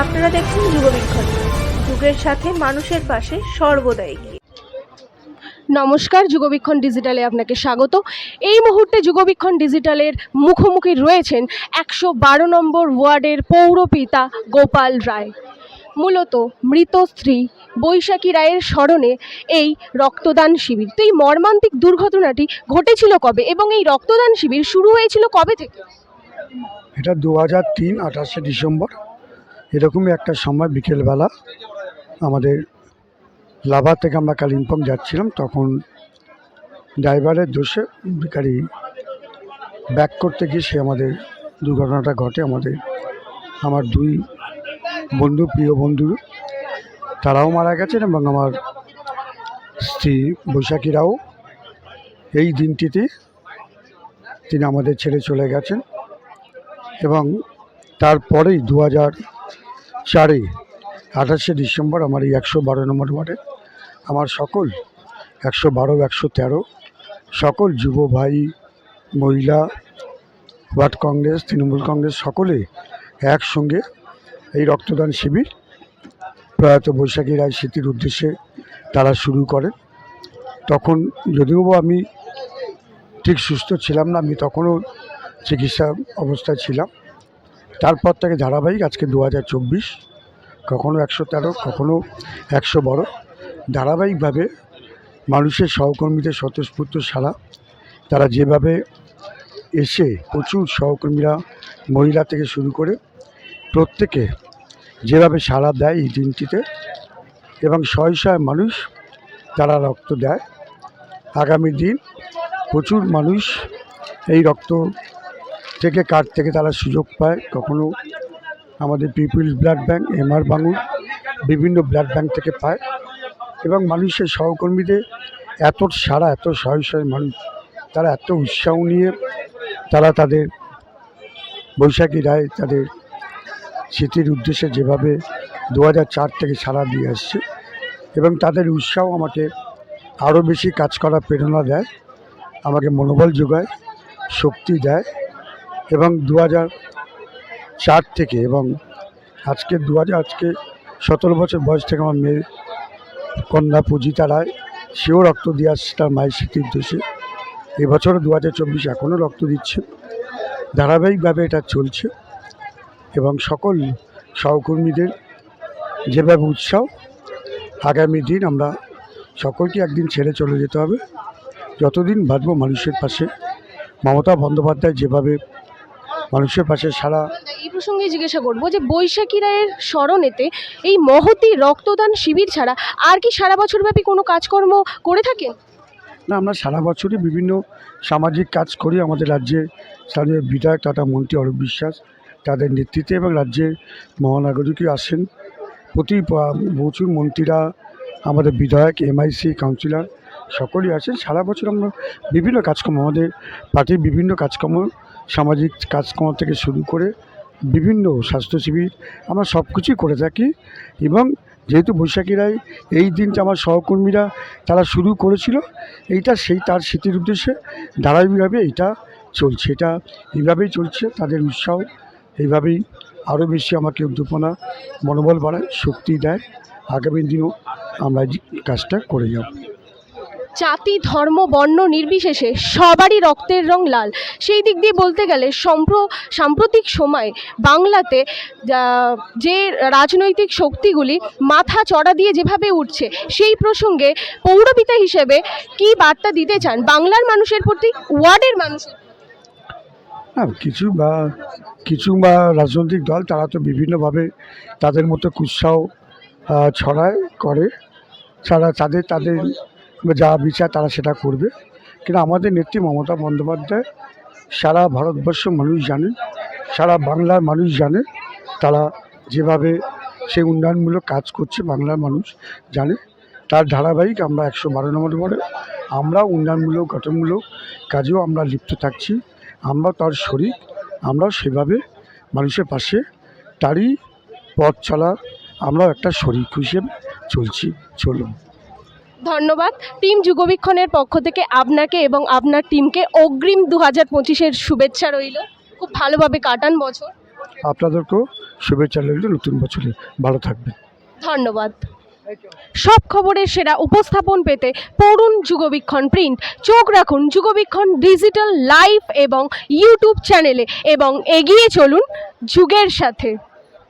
আপনারা দেখছেন যুগবিক্ষণ যুগের সাথে মানুষের পাশে সর্বদা এগিয়ে নমস্কার যুগবীক্ষণ ডিজিটালে আপনাকে স্বাগত। এই মুহূর্তে যুগবীক্ষণ ডিজিটালের মুখোমুখি রয়েছেন একশো বারো নম্বর ওয়ার্ডের পৌরপিতা গোপাল রায়। মূলত মৃত স্ত্রী বৈশাখী রায়ের স্মরণে এই রক্তদান শিবির। তো এই মর্মান্তিক দুর্ঘটনাটি ঘটেছিল কবে এবং এই রক্তদান শিবির শুরু হয়েছিল কবে থেকে? এটা দু হাজার তিন আঠাশে ডিসেম্বর। এরকমই একটা সময় বিকেলবেলা আমাদের লাভা থেকে আমরা কালিম্পং যাচ্ছিলাম, তখন ড্রাইভারের দোষে ভিখারি ব্যাক করতে গিয়ে সে আমাদের দুর্ঘটনাটা ঘটে। আমাদের, আমার দুই বন্ধু, প্রিয় বন্ধু, তারাও মারা গেছেন এবং আমার স্ত্রী বৈশাখীরাও এই দিনটিতে তিনি আমাদের ছেড়ে চলে গেছেন এবং তারপরেই দু হাজার চারে আঠাশে ডিসেম্বর আমার এই একশো বারো নম্বর ওয়ার্ডে। আমার সকল একশো বারো, একশো তেরো সকল যুব ভাই, মহিলা, ওয়ার্ড কংগ্রেস, তৃণমূল কংগ্রেস সকলে একসঙ্গে এই রক্তদান শিবির প্রয়াত বৈশাখী রায় স্মৃতির উদ্দেশ্যে তারা শুরু করেন। তখন যদিও আমি ঠিক সুস্থ ছিলাম না, আমি তখনও চিকিৎসা অবস্থায় ছিলাম। তারপর থেকে ধারাবাহিক, আজকে দু হাজার চব্বিশ, কখনো একশো তেরো, কখনো একশো বড় ধারাবাহিকভাবে মানুষের সহকর্মীদের স্বতঃস্ফূর্ত সারা তারা যেভাবে এসে প্রচুর সহকর্মীরা, মহিলা থেকে শুরু করে প্রত্যেকে যেভাবে সাড়া দেয় এই দিনটিতে এবং শয়ে শয়ে মানুষ তারা রক্ত দেয়। আগামী দিন প্রচুর মানুষ এই রক্ত থেকে কার্ড থেকে তারা সুযোগ পায়, কখনো আমাদের পিপুলস ব্লাড ব্যাংক এমআর বাঙুর বিভিন্ন ব্লাড ব্যাংক থেকে পায়। এবং মানুষের সহকর্মীদের এত সারা এত শয়ে শয়ে মানুষ, তারা এত উৎসাহ নিয়ে তারা তাদের বৈশাখী রায়, তাদের স্মৃতির উদ্দেশ্যে যেভাবে দু থেকে সারা দিয়ে আসছে এবং তাদের উৎসাহ আমাকে আরও বেশি কাজ করার প্রেরণা দেয়, আমাকে মনোবল যোগায়, শক্তি দেয়। এবং দু চার থেকে এবং আজকে দু হাজার আজকে সতেরো বছর বয়স থেকে আমার মেয়ে কন্যা পূজিতা রায়, সেও রক্ত দিয়ে আসছে তার মায়ের স্মৃতির দোষে এবছরও দু হাজার চব্বিশ এখনও রক্ত দিচ্ছে। ধারাবাহিকভাবে এটা চলছে এবং সকল সহকর্মীদের যেভাবে উৎসাহ, আগামী দিন আমরা সকলকে একদিন ছেড়ে চলে যেতে হবে। যতদিন বাঁচব মানুষের পাশে, মমতা বন্দ্যোপাধ্যায় যেভাবে মানুষের পাশে সারা এই প্রসঙ্গে জিজ্ঞাসা করব যে বৈশাখী রায়ের স্মরণেতে এই মহতি রক্তদান শিবির ছাড়া আর কি সারা বছরব্যাপী কোনো কাজকর্ম করে থাকেন? না আমরা সারা বছরই বিভিন্ন সামাজিক কাজ করি আমাদের রাজ্যে। স্থানীয় বিধায়ক তথা মন্ত্রী অরূপ বিশ্বাস তাদের নেতৃত্বে এবং রাজ্যের মহানাগরিকই আসেন। প্রতি প্রচুর মন্ত্রীরা আমাদের বিধায়ক এমআইসি কাউন্সিলর সকলেই আছেন সারা বছর আমরা বিভিন্ন কাজকর্ম আমাদের পার্টির বিভিন্ন কাজকর্ম সামাজিক কাজকর্ম থেকে শুরু করে বিভিন্ন স্বাস্থ্য শিবির আমরা সব কিছুই করে থাকি এবং যেহেতু বৈশাখী রায়, এই দিনটা আমার সহকর্মীরা তারা শুরু করেছিল, এইটা সেই তার স্মৃতির উদ্দেশ্যে ধারাবাহিকভাবে এইটা চলছে। এটা এইভাবেই চলছে, তাদের উৎসাহ এইভাবেই আরও বেশি আমাকে উদ্দীপনা, মনোবল বাড়ায়, শক্তি দেয়। আগামী দিনেও আমরা কাজটা করে যাব। জাতি, ধর্ম, বর্ণ নির্বিশেষে সবারই রক্তের রং লাল। সেই দিক দিয়ে বলতে গেলে সম্প্র, সাম্প্রতিক সময় বাংলাতে যা- রাজনৈতিক শক্তিগুলি মাথা চড়া দিয়ে যেভাবে উঠছে, সেই প্রসঙ্গে পৌরপিতা হিসেবে কি বার্তা দিতে চান বাংলার মানুষের প্রতি, ওয়ার্ডের মানুষ? কিছু বা কিছু বা রাজনৈতিক দল, তারা তো বিভিন্নভাবে তাদের মতো কুৎসাহ ছড়ায়, করে। তারা তাদের তাদের যা বিচার তারা সেটা করবে। কিন্তু আমাদের নেত্রী মমতা বন্দ্যোপাধ্যায় সারা ভারতবর্ষ মানুষ জানে, সারা বাংলার মানুষ জানে, তারা যেভাবে সেই উন্নয়নমূলক কাজ করছে বাংলার মানুষ জানে। তার ধারাবাহিক আমরা একশো বারো নম্বর পরে আমরা উন্নয়নমূলক, গঠনমূলক কাজেও আমরা লিপ্ত থাকছি। আমরা তার শরিক আমরাও সেভাবে মানুষের পাশে, তারই পথ চলা, আমরাও একটা শরিক হিসেবে চলছি, চলুন। ধন্যবাদ। টিম যুগবীক্ষণের পক্ষ থেকে আপনাকে এবং আপনার টিমকে অগ্রিম দু হাজার পঁচিশের শুভেচ্ছা রইল। খুব ভালোভাবে কাটান বছর। আপনাদেরকেও শুভেচ্ছা রইল। নতুন বছরে ভালো থাকবেন। ধন্যবাদ। সব খবরের সেরা উপস্থাপন পেতে পড়ুন যুগবীক্ষণ প্রিন্ট। চোখ রাখুন যুগবীক্ষণ ডিজিটাল লাইভ এবং ইউটিউব চ্যানেলে এবং এগিয়ে চলুন যুগের সাথে।